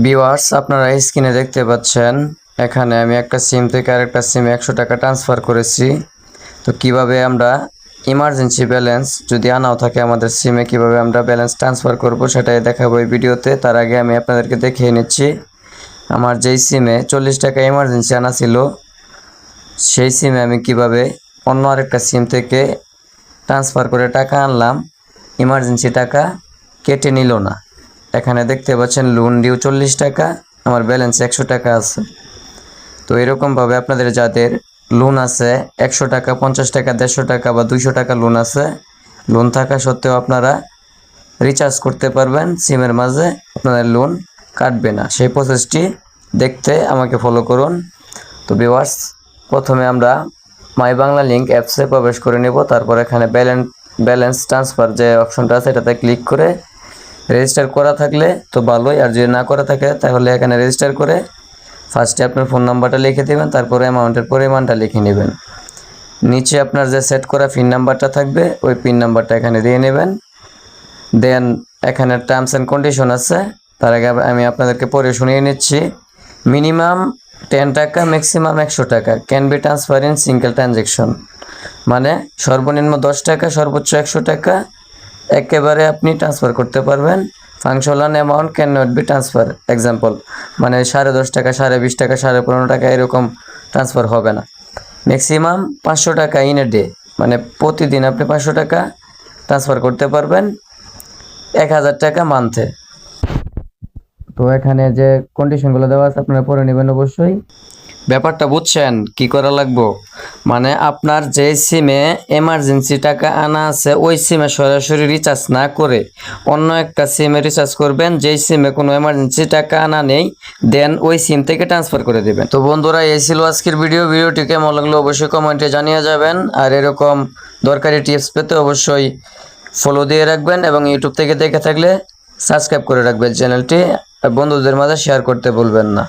Viewers আপনারা স্ক্রিনে দেখতে পাচ্ছেন, এখানে আমি একটা সিম থেকে আরেকটা সিমে একশো টাকা ট্রান্সফার করেছি। তো কীভাবে আমরা ইমার্জেন্সি ব্যালেন্স যদি আনাও থাকে আমাদের সিমে কীভাবে আমরা ব্যালেন্স ট্রান্সফার করব সেটাই দেখাবো এই ভিডিওতে। তার আগে আমি আপনাদেরকে দেখিয়ে নিচ্ছি। আমার যেই সিমে চল্লিশ টাকা ইমার্জেন্সি আনা ছিল, সেই সিমে আমি কীভাবে অন্য আরেকটা সিম থেকে ট্রান্সফার করে টাকা আনলাম ইমার্জেন্সি টাকা কেটে নিল না। এখানে দেখতে পাচ্ছেন লোন ডিউ চল্লিশ টাকা, আমার ব্যালেন্স একশো টাকা আছে। তো এরকমভাবে আপনাদের যাদের লোন আছে, একশো টাকা, পঞ্চাশ টাকা, দেড়শো টাকা বা দুইশো টাকা লোন আছে লোন থাকা সত্ত্বেও আপনারা রিচার্জ করতে পারবেন সিমের মাঝে আপনাদের লোন কাটবে না। সেই প্রসেসটি দেখতে আমাকে ফলো করুন। তো ভিউয়ার্স প্রথমে আমরা মাই বাংলা লিঙ্ক অ্যাপসে প্রবেশ করে নেব, তারপর এখানে ব্যালেন্স ব্যালেন্স ট্রান্সফার যে অপশনটা আছে, এটাতে ক্লিক করে রেজিস্টার করা থাকলে তো ভালোই, আর যদি না করা থাকে, তাহলে এখানে রেজিস্টার করে ফার্স্টে আপনার ফোন নাম্বারটা লিখে দেবেন, তারপরে অ্যামাউন্টের পরিমাণটা লিখে নেবেন। নিচে আপনার যে সেট করা পিন নাম্বারটা থাকবে, ওই পিন নাম্বারটা এখানে দিয়ে নেবেন। দেন এখানে টার্মস অ্যান্ড কন্ডিশন আছে, তার আগে আমি আপনাদেরকে পরে শুনিয়ে নিচ্ছি। মিনিমাম টেন টাকা ম্যাক্সিমাম একশো টাকা can be transfer in single transaction মানে সর্বনিম্ন দশ টাকা, সর্বোচ্চ একশো টাকা একেবারে আপনি ট্রান্সফার করতে পারবেন। Functional amount can not be transfer example মানে সাড়ে দশ টাকা, সাড়ে বিশ টাকা, সাড়ে পনেরো টাকা এরকম ট্রান্সফার হবে না। ম্যাক্সিমাম পাঁচশো টাকা ইন এ ডে মানে প্রতিদিন আপনি পাঁচশো টাকা ট্রান্সফার করতে পারবেন, এক হাজার টাকা মান্থে তো এখানে যে কন্ডিশনগুলো দেওয়া আছে, আপনারা পড়ে নেবেন অবশ্যই। ব্যাপারটা বুঝছেন? কি করা লাগবো? মানে আপনার যে সিমে এমার্জেন্সি টাকা আনা আছে, ওই সিমে সরাসরি রিচার্জ না করে অন্য একটা সিমে রিচার্জ করবেন, যেই সিমে কোনো এমার্জেন্সি টাকা আনা নেই, দেন ওই সিম থেকে ট্রান্সফার করে দেবেন। তো বন্ধুরা, এই ছিল আজকের ভিডিও ভিডিওটি কেমন লাগল অবশ্যই কমেন্টে জানিয়ে যাবেন। আর এরকম দরকারি টিপস পেতে অবশ্যই ফলো দিয়ে রাখবেন এবং ইউটিউব থেকে দেখে থাকলে সাবস্ক্রাইব করে রাখবেন চ্যানেলটি। আর বন্ধুদের মাঝে শেয়ার করতে ভুলবেন না।